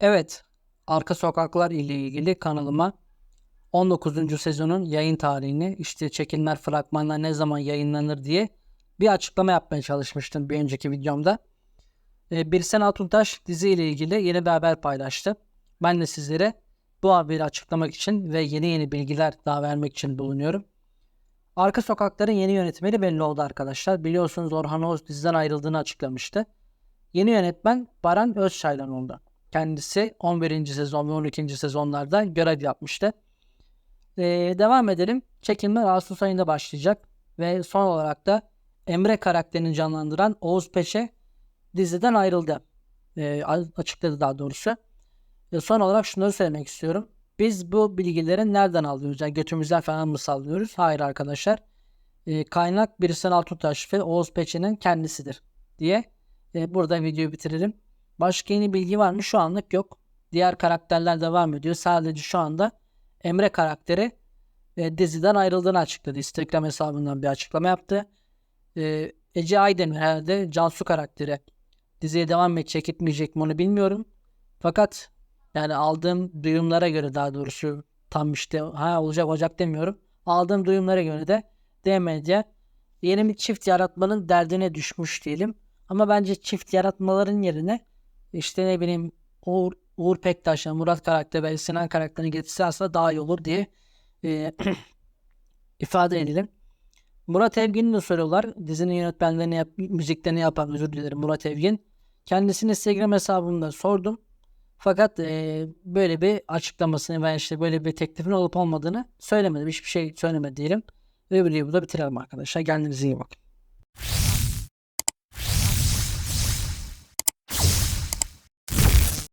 Evet, Arka Sokaklar ile ilgili kanalıma 19. sezonun yayın tarihini, işte çekimler, fragmanlar ne zaman yayınlanır diye bir açıklama yapmaya çalışmıştım bir önceki videomda. Ee, Birsen Altuntaş dizi ile ilgili yeni bir haber paylaştı. Ben de sizlere bu haberi açıklamak için ve yeni yeni bilgiler daha vermek için bulunuyorum. Arka Sokaklar'ın yeni yönetmeni belli oldu arkadaşlar. Biliyorsunuz Orhan Oğuz diziden ayrıldığını açıklamıştı. Yeni yönetmen Baran Özçaylan oldu. Kendisi 11. sezon ve 12. sezonlarda görev yapmıştı. Ee, devam edelim. Çekimler Ağustos ayında başlayacak. Ve son olarak da Emre karakterini canlandıran Oğuz Peçe diziden ayrıldı. Ee, açıkladı daha doğrusu. Ve son olarak şunları söylemek istiyorum. Biz bu bilgileri nereden alıyoruz? Yani götümüzden falan mı sallıyoruz? Hayır arkadaşlar. Ee, kaynak Birsen Altuntaş ve Oğuz Peçe'nin kendisidir diye e, burada videoyu bitiririm. Başka yeni bilgi var mı? Şu anlık yok. Diğer karakterler devam ediyor. Sadece şu anda Emre karakteri e, diziden ayrıldığını açıkladı. Instagram hesabından bir açıklama yaptı. E, Ece Aydemir herhalde Cansu karakteri diziye devam edecek etmeyecek mi onu bilmiyorum. Fakat yani aldığım duyumlara göre daha doğrusu tam işte ha olacak olacak demiyorum. Aldığım duyumlara göre de D-Medya yeni bir çift yaratmanın derdine düşmüş diyelim. Ama bence çift yaratmaların yerine işte ne bileyim Uğur, Uğur Pektaş'la Murat karakteri ve Sinan karakterini getirse aslında daha iyi olur diye e, ifade edelim. Murat Evgin'i de soruyorlar. Dizinin yönetmenlerini yap, müziklerini yapan özür dilerim Murat Evgin. Kendisini Instagram hesabımda sordum. Fakat e, böyle bir açıklamasını veya işte böyle bir teklifin olup olmadığını söylemedi. Hiçbir şey söylemedi diyelim. Ve videoyu burada bitirelim arkadaşlar. Kendinize iyi bakın.